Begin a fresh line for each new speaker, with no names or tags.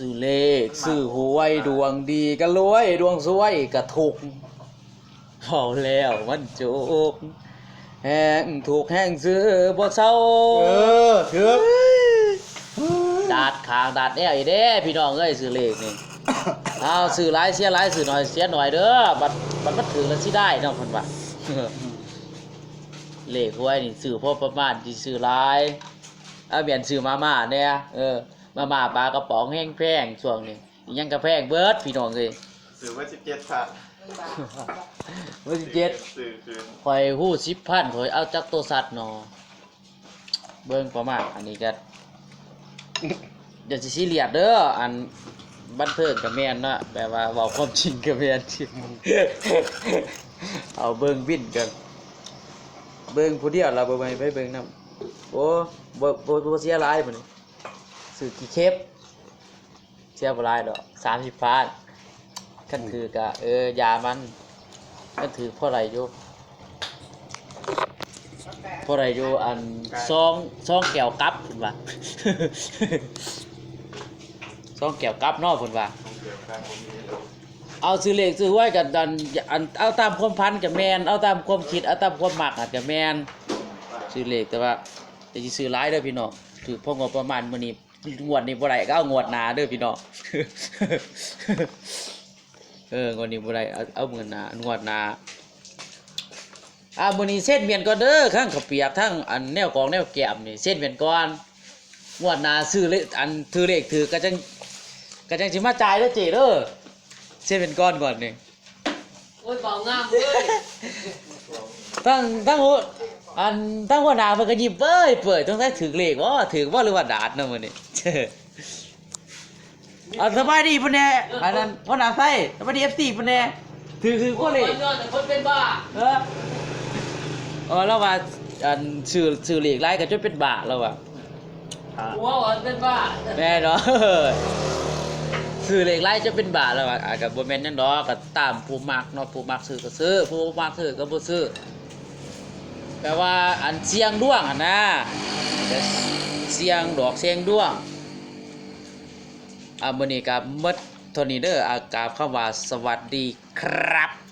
ซื้อเลขซื้อหวยดวงดีก็รวย ดวงสวยก็ถูกเอาแล้วมันจุกแห้งถูกแห้งซื้อบ่เศร้า
เออถือ
ดาดขางดาดแอวอีเด้พี่น้องเอ้ยซื้อเลขนี่เอาซื้อหลายเสียหลายซื้อหน่อยเสียหน่อยเด้อบัดบัดมันถึงแล้วสิได้เนาะเพิ่นว่าเลขหวยนี่ซื้อพอประมาณที่ซื้อหลายเอาเปลี่ยนซื้อมาม่าเนี่ยเออ มาม่าปลากระป๋องแห้งแพงช่วงนี้อิหยังกระแพงเบิดพี่น้องเอ้ย
สื่อว่าสิบเจ็ดพัน
วันที่เจ็ด
สื่อคืน
ข่อยฮู้สิบพันข่อยเอาจักตัวสัตว์เนาะเบิ่งประมาณอันนี้ก็ เดี๋ยวสิซีเรียสเด้ออันบันเทิงกับแม่นเนาะแปลว่าเว้าความจริงกับแม่นจริงเอาเบิ่งวินกันเบิ่งผู้เดียวเราบ่ไปไปเบิ่งนํโอ้บ่บ่บ่เสียหลายบัดนี้ ซื้อกี่เคปเสียบ่หลายดอก30บาทคันถือก็เออยามันคันถือเท่าไรอยู่เท่าไรอยู่อันซองซองแก้วกับเพิ่นว่าซองแก้วกับนาะเพิ่นว่า
ต้องเกี่ยวกันผมมีเอา
ซื้อเลขซื้อไว้กันดันอันเอาตามความพันกับแมนเอาตามความคิดเอาตามความหมักอาจจะแมนซื้อเลขแต่ว่าจะซื้อหลายด้อพี่น้องถือพองบประมาณมื้อนี้ งวดนี้บ่ได้ก็เอางวดหน้าเด้อพี่น้องเอองวดนี้บ่ได้เอาเอาเงินหน้างวดหน้าอ่ามื้อนี้เส้นเมียนก่อนเด้อข้างข้าวเปียกทั้งอันแนวกองแนวแก้มนี่เส้นเมียนก่อนงวดหน้าซื้อเลขอันถือเลขถือก็จังก็จังสิมาจ่ายเด้อเจ้เด้อเช่นเป็นก้อนก่อนหนึ่ง
โอ้ยเบางามเว้ย
ตั้งตั้งหัวอันตั้งหัวหน้าเพิ่นก็หยิบเอ้ยเปิดต้องได้ถึงเลขว่าถึงว่าหรือว่าดาดเนาะมื้อนี้ เอาสบายดีพุ่นแน่อันนั้นหัวหน้าไส้สบายดี FC พุ่นแน่ถือคือ
ค
บ่
น
เลข
นอนแต่คนเป็นบ้า
เออเออแล้วว่าอันชื่อชื่อเลขหลายก็จนเป็นบ้าแล้วว่ะ
หัวอ่อนเป็นบ้า
แม่เนาะซื้อเลขไล่จะเป็นบาทแล้วอะอะกับบ่แม่นนั่นดอกก็ตามผู้มักเนาะผู้มักซื้อก็ซื้อผู้บ่มักซื้อก็บ่ซื้อแปลว่าอันเสียงดวงอะนะแต่เสียงดอกเสียงดวง อะมื้อนี้ก็หมดเท่านี้เด้ออากราบคำว่าสวัสดีครับ